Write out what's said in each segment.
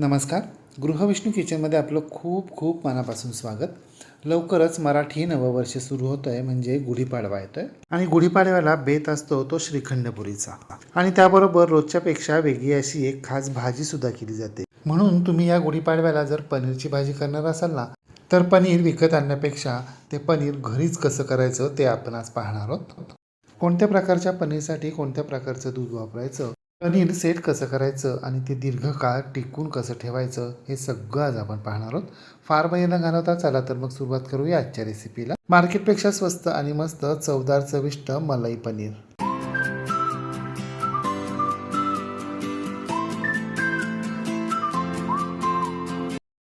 नमस्कार. गृहविष्णू किचनमध्ये आपलं खूप खूप मनापासून स्वागत. लवकरच मराठी नववर्ष सुरू होतं आहे म्हणजे गुढीपाडवा येतो आहे आणि गुढीपाडव्याला बेत असतो तो श्रीखंडपुरीचा. आणि त्याबरोबर रोजच्यापेक्षा वेगळी अशी एक खास भाजीसुद्धा केली जाते. म्हणून तुम्ही या गुढीपाडव्याला जर पनीरची भाजी करणार असाल ना तर पनीर विकत आणण्यापेक्षा ते पनीर घरीच कसं करायचं ते आपण आज पाहणार आहोत. कोणत्या प्रकारच्या पनीरसाठी कोणत्या प्रकारचं दूध वापरायचं? पनीर सेट कसं करायचं आणि ते दीर्घकाळ टिकून कसं ठेवायचं हे सगळं आज आपण पाहणार आहोत. फार महिना घालवता चला तर मग सुरुवात करूया आजच्या रेसिपीला मार्केटपेक्षा स्वस्त आणि मस्त चवदार चविष्ट मलाई पनीर.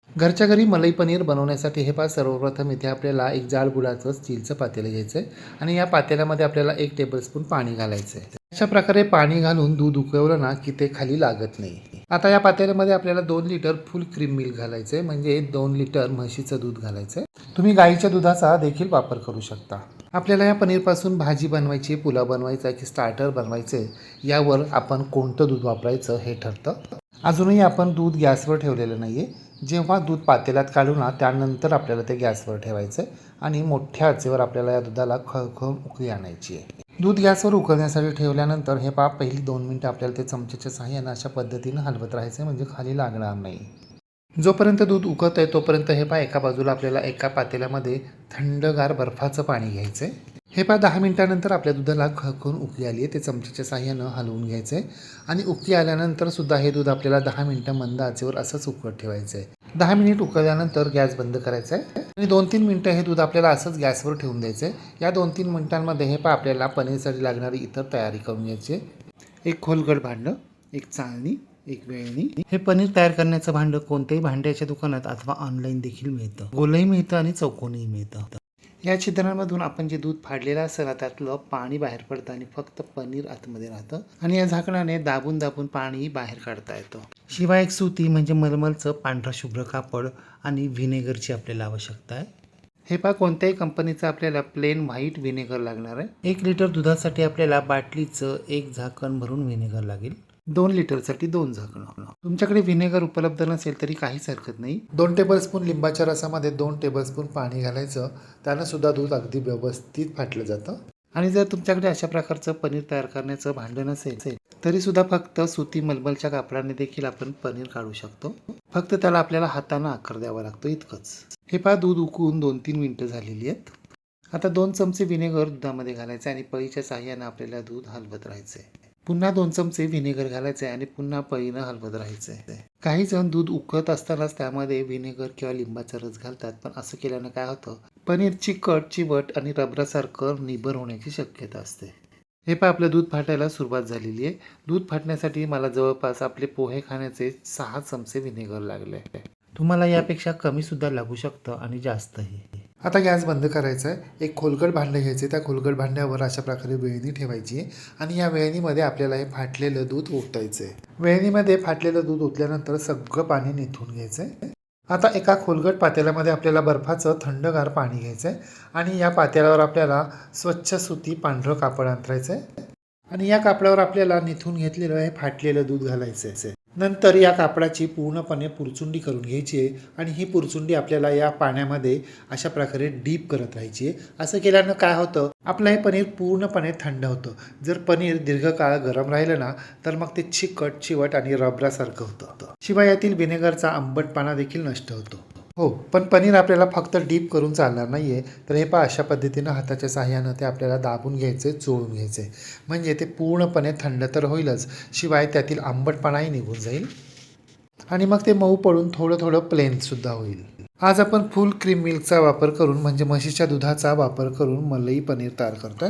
घरच्या घरी मलाई पनीर बनवण्यासाठी हे पहा सर्वप्रथम इथे आपल्याला एक जाड गुळाचं स्टीलचं पातेलं घ्यायचं आहे आणि या पातेल्यामध्ये आपल्याला एक टेबलस्पून पाणी घालायचं आहे अशा प्रकारे पाणी घालून दूध उकळवलं ना की ते खाली लागत नाही. आता या पातेल्यामध्ये आपल्याला दोन लिटर फुल क्रीम मिल्क घालायचं आहे म्हणजे दोन लिटर म्हशीचं दूध घालायचं. आहे तुम्ही गाईच्या दुधाचा देखील वापर करू शकता. आपल्याला या पनीरपासून भाजी बनवायची पुलाव बनवायचा की स्टार्टर बनवायचे यावर आपण कोणतं दूध वापरायचं हे ठरतं. अजूनही आपण दूध गॅसवर ठेवलेलं नाही आहे जेव्हा दूध पातेल्यात काढू ना त्यानंतर आपल्याला ते गॅसवर ठेवायचं आहे आणि मोठ्या आचेवर आपल्याला या दुधाला खळखळ उकळी आणायची आहे. दूध गॅसवर उकळण्यासाठी ठेवल्यानंतर हे पाप पहिली दोन मिनटं आपल्याला ते चमच्याच्या साह्यानं अशा पद्धतीनं हलवत राहायचं म्हणजे खाली लागणार नाही. जोपर्यंत दूध उकळत आहे तोपर्यंत हे पा एका बाजूला आपल्याला एका पातेल्यामध्ये थंडगार बर्फाचं पाणी घ्यायचं. आहे हे पा दहा मिनटानंतर आपल्या दुधाला खळखळून उकळी आली आहे ते चमच्याच्या साह्यानं हलवून घ्यायचं आहे आणि उकळी आल्यानंतर सुद्धा हे दूध आपल्याला दहा मिनटं मंद आचेवर असंच उकळत ठेवायचं आहे दहा मिनिट उकळल्यानंतर गॅस बंद करायचा आहे आणि दोन तीन मिनटं हे दूध आपल्याला असंच गॅसवर ठेवून द्यायचं आहे. या दोन तीन मिनटांमध्ये हे पा आपल्याला पनीरसाठी लागणारी इतर तयारी करून घ्यायची एक खोलगड भांडं एक चाळणी एक वेळणी. हे पनीर तयार करण्याचं भांडं कोणत्याही भांड्याच्या दुकानात अथवा ऑनलाईन देखील मिळतं. गोलही मिळतं आणि चौकोनही मिळतं. या छिद्रांमधून आपण जे दूध फाडलेलं असेल ना त्यातलं पाणी बाहेर पडतं आणि फक्त पनीर आतमध्ये राहतं. आणि या झाकणाने दाबून दाबून पाणी बाहेर काढता येतं. शिवाय एक सुती म्हणजे मलमलचं पांढरा शुभ्र कापड आणि व्हिनेगरची आपल्याला आवश्यकता आहे. हे पहा कोणत्याही कंपनीचं आपल्याला प्लेन व्हाईट व्हिनेगर लागणार आहे. एक लिटर दुधासाठी आपल्याला बाटलीचं एक झाकण भरून व्हिनेगर लागेल. दोन लिटरसाठी दोन झाकणं तुमच्याकडे व्हिनेगर उपलब्ध नसेल तरी काहीच हरकत नाही. दोन टेबलस्पून लिंबाच्या रसामध्ये दोन टेबलस्पून पाणी घालायचं. त्यानं सुद्धा दूध अगदी व्यवस्थित फाटलं जातं. आणि जर तुमच्याकडे अशा प्रकारचं पनीर तयार करण्याचं भांडण नसेल तरी सुद्धा फक्त सुती मलमलच्या कापडाने देखील आपण पनीर काढू शकतो. फक्त त्याला आपल्याला हातानं आकार द्यावा लागतो इतकंच. हे पहा दूध उकळून दोन तीन मिनटं झालेली आहेत. आता दोन चमचे व्हिनेगर दुधामध्ये घालायचे आणि पळीच्या साह्यानं आपल्याला दूध हलवत राहायचंय. पुन्हा दोन चमचे व्हिनेगर घालायचे आणि पुन्हा पळीनं हलवत राहायचंय. काही जण दूध उकळत असतानाच त्यामध्ये व्हिनेगर किंवा लिंबाचा रस घालतात पण असं केल्यानं काय होतं? पनीर कट चिवट आणि रबरासारखं निबर होण्याची शक्यता असते. हे पहा आपलं दूध फाटायला सुरुवात झालेली आहे. दूध फाटण्यासाठी मला जवळपास आपले पोहे खाण्याचे सहा चमचे व्हिनेगर लागले. तुम्हाला यापेक्षा कमी सुद्धा लागू शकतं आणि जास्तही. आता गॅस बंद करायचा आहे एक खोलगट भांडं घ्यायचं. त्या खोलगट भांड्यावर अशा प्रकारे वेळणी ठेवायची आणि या वेळणीमध्ये आपल्याला हे फाटलेलं दूध ओतायचं आहे वेळणीमध्ये फाटलेलं दूध ओतल्यानंतर सगळं पाणी निथून घ्यायचं आहे आता एका खोलगट पातेल्यामध्ये आपल्याला बर्फाचं थंडगार पाणी घ्यायचं आहे आणि या पातेल्यावर आपल्याला स्वच्छ सुती पांढरं कापड अंतरायचं आहे आणि या कापडावर आपल्याला निथून घेतलेलं हे फाटलेलं दूध घालायचं आहे नंतर या कापडाची पूर्णपणे पुरचुंडी करून घ्यायची आहे आणि ही पुरचुंडी आपल्याला या पाण्यामध्ये अशा प्रकारे डीप करत राहायची आहे. असं केल्यानं काय होतं? आपलं हे पनीर पूर्णपणे थंड होतं. जर पनीर दीर्घकाळ गरम राहिलं ना तर मग ते चिकट चिवट आणि रबरासारखं होतं. शिवाय यातील व्हिनेगरचा आंबटपणा देखील नष्ट होतो. हो पण पनीर आपल्याला फक्त डीप करून चालणार नाही आहे तर हे पहा अशा पद्धतीनं हाताच्या साह्यानं ते आपल्याला दाबून घ्यायचे चोळून घ्यायचे. म्हणजे ते पूर्णपणे थंड तर होईलच शिवाय त्यातील आंबटपणाही निघून जाईल. आणि मग ते मऊ पडून थोडं थोडं प्लेनसुद्धा होईल. आज आपण फुल क्रीम मिल्कचा वापर करून म्हणजे म्हशीच्या दुधाचा वापर करून मलई पनीर तयार करतोय.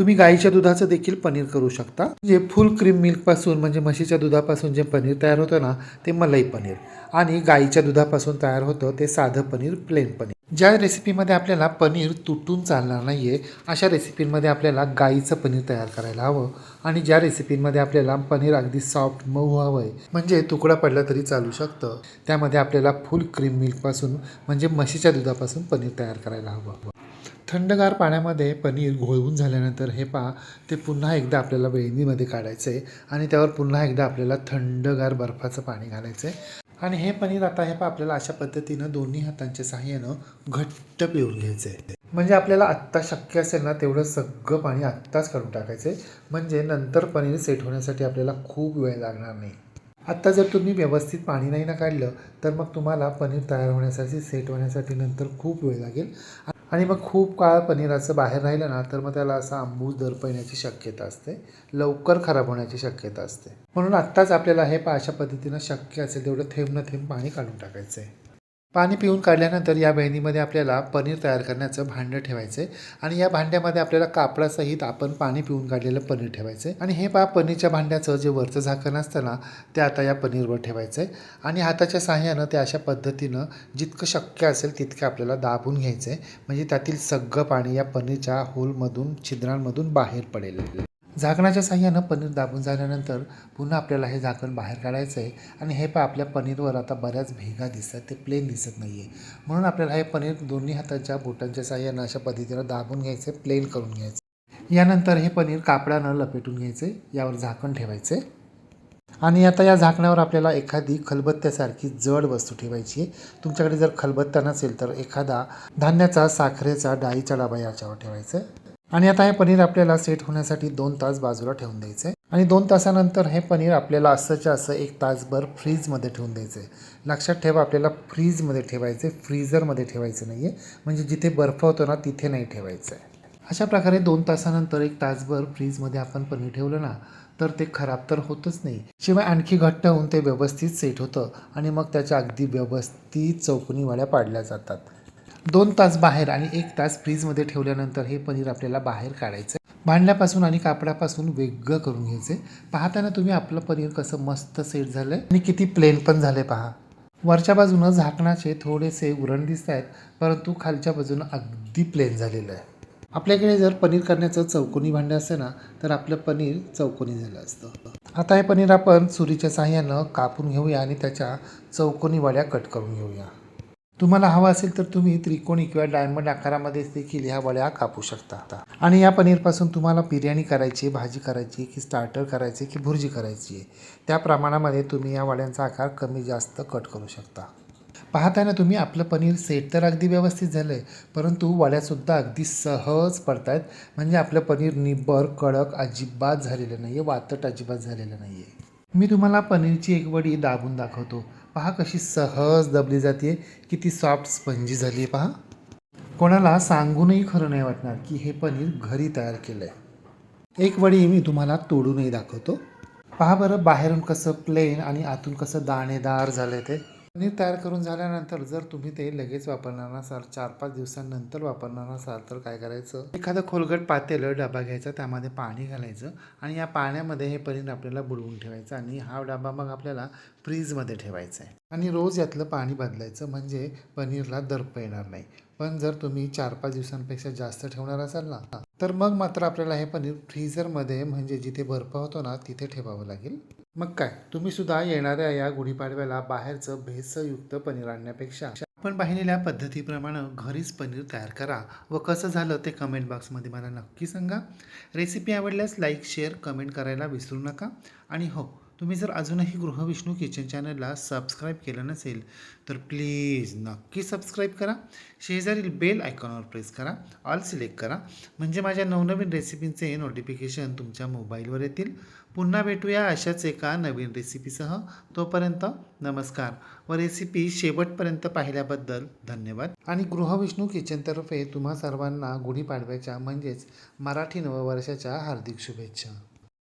तुम्ही गाईच्या दुधाचं देखील पनीर करू शकता. म्हणजे फुल क्रीम मिल्कपासून म्हणजे म्हशीच्या दुधापासून जे पनीर तयार होतं ना ते मलई पनीर. आणि गाईच्या दुधापासून तयार होतं ते साधं पनीर प्लेन पनीर. ज्या रेसिपीमध्ये आपल्याला पनीर तुटून चालणार नाही आहे अशा रेसिपींमध्ये आपल्याला गाईचं पनीर तयार करायला हवं. आणि ज्या रेसिपींमध्ये आपल्याला पनीर अगदी सॉफ्ट मऊ हवं आहे म्हणजे तुकडा पडला तरी चालू शकतं. त्यामध्ये आपल्याला फुल क्रीम मिल्कपासून म्हणजे म्हशीच्या दुधापासून पनीर तयार करायला हवं. थंडगार पाण्यामध्ये पनीर घोळवून झाल्यानंतर हे पहा ते पुन्हा एकदा आपल्याला वेळणीमध्ये काढायचं आहे आणि त्यावर पुन्हा एकदा आपल्याला थंडगार बर्फाचं पाणी घालायचं आहे आणि हे पनीर आता हे पहा आपल्याला अशा पद्धतीनं दोन्ही हातांच्या सहाय्यानं घट्ट पिळून घ्यायचं आहे म्हणजे आपल्याला आत्ता शक्य असेल ना तेवढं सगळं पाणी आत्ताच काढून टाकायचं आहे म्हणजे नंतर पनीर सेट होण्यासाठी आपल्याला खूप वेळ लागणार नाही. आत्ता जर तुम्ही व्यवस्थित पाणी नाही ना काढलं तर मग तुम्हाला पनीर तयार होण्यासाठी सेट होण्यासाठी नंतर खूप वेळ लागेल. आणि मग खूप काळ पनीर असं बाहेर राहिलं ना तर मग त्याला असं आंबूस दर्प येण्याची शक्यता असते. लवकर खराब होण्याची शक्यता असते. म्हणून आत्ताच आपल्याला हे पा अशा पद्धतीनं शक्य असेल तेवढं थेंब न थेंब पाणी काढून टाकायचं आहे पाणी पिऊन काढल्यानंतर या बहिणीमध्ये आपल्याला पनीर तयार करण्याचं भांडं ठेवायचं आहे आणि या भांड्यामध्ये आपल्याला कापडासहित आपण पाणी पिऊन काढलेलं पनीर ठेवायचं. आहे आणि हे पा पनीरच्या भांड्याचं जे वरचं झाकण असतं ना ते आता या पनीरवर ठेवायचं. आहे आणि हाताच्या सहाय्यानं ते अशा पद्धतीनं जितकं शक्य असेल तितकं आपल्याला दाबून घ्यायचं. आहे म्हणजे त्यातील सगळं पाणी या पनीरच्या होलमधून छिद्रांमधून बाहेर पडेल. झाकणाच्या साह्यानं पनीर दाबून झाल्यानंतर पुन्हा आपल्याला हे झाकण बाहेर काढायचं आहे आणि हे पण आपल्या पनीरवर आता बऱ्याच भेगा दिसतात ते प्लेन दिसत नाही आहे म्हणून आपल्याला हे पनीर दोन्ही हाताच्या बोटांच्या साह्यानं अशा पद्धतीनं दाबून घ्यायचं प्लेन करून घ्यायचं यानंतर हे पनीर कापडानं लपेटून घ्यायचं यावर झाकण ठेवायचं आहे आणि आता या झाकणावर आपल्याला एखादी खलबत्त्यासारखी जड वस्तू ठेवायची आहे तुमच्याकडे जर खलबत्ता नसेल तर एखादा धान्याचा साखरेचा डाळीचा डबा याच्यावर ठेवायचा आहे आणि आता हे पनीर आपल्याला सेट होण्यासाठी दोन तास बाजूला ठेवून द्यायचं. आहे आणि दोन तासानंतर हे पनीर आपल्याला असंच्या असं एक तासभर फ्रीजमध्ये ठेवून द्यायचं. आहे लक्षात ठेवा आपल्याला फ्रीजमध्ये ठेवायचं आहे फ्रीझरमध्ये ठेवायचं नाही आहे म्हणजे जिथे बर्फ होतो ना तिथे नाही ठेवायचं. आहे अशा प्रकारे दोन तासानंतर एक तासभर फ्रीजमध्ये आपण पनीर ठेवलं ना तर ते खराब तर होतच नाही. शिवाय आणखी घट्ट होऊन ते व्यवस्थित सेट होतं आणि मग त्याच्या अगदी व्यवस्थित चौकोनी वाड्या पाडल्या जातात. दोन तास बाहेर आणि एक तास फ्रीजमध्ये ठेवल्यानंतर हे पनीर आपल्याला बाहेर काढायचं भांड्यापासून आणि कापडापासून वेगळं करून घ्यायचे पाहताना तुम्ही आपलं पनीर कसं मस्त सेट झालं आणि किती प्लेन पण झाले पहा. वरच्या बाजूनं झाकणाचे थोडेसे उरण दिसत आहेत परंतु खालच्या बाजूनं अगदी प्लेन झालेलं आहे. आपल्याकडे जर पनीर करण्याचं चौकोनी भांडं असेल ना तर आपलं पनीर चौकोनी झालं असतं. आता हे पनीर आपण सुरीच्या साह्यानं कापून घेऊया आणि त्याच्या चौकोनी वाड्या कट करून घेऊया. तुम्हाला हवं असेल तर तुम्ही त्रिकोणी किंवा डायमंड आकारामध्ये देखील ह्या वड्या कापू शकता आणि या पनीरपासून तुम्हाला बिर्याणी करायची भाजी करायची की स्टार्टर करायची की भुर्जी करायची आहे. त्या प्रमाणामध्ये तुम्ही या वड्यांचा आकार कमी जास्त कट करू शकता. पाहताना तुम्ही आपलं पनीर सेट तर अगदी व्यवस्थित झालं आहे परंतु वड्यासुद्धा अगदी सहज पडतायत. म्हणजे आपलं पनीर निब्बर कडक अजिबात झालेलं नाही आहे वातट अजिबात झालेलं नाही आहे मी तुम्हाला पनीरची एक वडी दाबून दाखवतो. पहा कशी सहज दबली जाते किती सॉफ्ट स्पंजी झाली आहे पहा. कोणाला सांगूनही खरं नाही वाटणार की हे पनीर घरी तयार केलं आहे एक वडी मी तुम्हाला तोडूनही दाखवतो. पहा बरं बाहेरून कसं प्लेन आणि आतून कसं दाणेदार झालं ते. पनीर तयार करून झाल्यानंतर जर तुम्ही ते लगेच वापरणार नसाल चार पाच दिवसांनंतर वापरणार नसाल तर काय करायचं? एखादं खोलगट पातेलं डबा घ्यायचा त्यामध्ये पाणी घालायचं आणि या पाण्यामध्ये हे पनीर आपल्याला बुडवून ठेवायचं आणि हा डबा मग आपल्याला फ्रीजमध्ये ठेवायचा आहे. आणि रोज यातलं पाणी बदलायचं म्हणजे पनीरला दर्प येणार नाही. पण जर तुम्ही चार पाच दिवसांपेक्षा जास्त ठेवणार असाल ना तर मग मात्र आपल्याला हे पनीर फ्रीझरमध्ये म्हणजे जिथे बर्फ होतो ना तिथे ठेवावं लागेल. मग काय? तुम्ही सुद्धा येणाऱ्या या गुढीपाडव्याला बाहेरचं भेसयुक्त पनीर आणण्यापेक्षा आपण पाहिलेल्या पद्धतीप्रमाणे घरीच पनीर तयार करा. व कसं झालं ते कमेंट बॉक्समध्ये मला नक्की सांगा. रेसिपी आवडल्यास लाईक शेअर कमेंट करायला विसरू नका. आणि हो तुम्ही जर अजूनही गृहविष्णू किचन चॅनलला सबस्क्राईब केलं नसेल तर प्लीज नक्की सबस्क्राईब करा. शेजारील बेल आयकॉनवर प्रेस करा ऑल सिलेक्ट करा. म्हणजे माझ्या नवनवीन रेसिपींचे नोटिफिकेशन तुमच्या मोबाईलवर येतील. पुन्हा भेटूया अशाच एका नवीन रेसिपीसह. तोपर्यंत नमस्कार. व रेसिपी शेवटपर्यंत पाहिल्याबद्दल धन्यवाद. आणि गृहविष्णू किचनतर्फे तुम्हा सर्वांना गुढीपाडव्याच्या म्हणजेच मराठी नववर्षाच्या हार्दिक शुभेच्छा.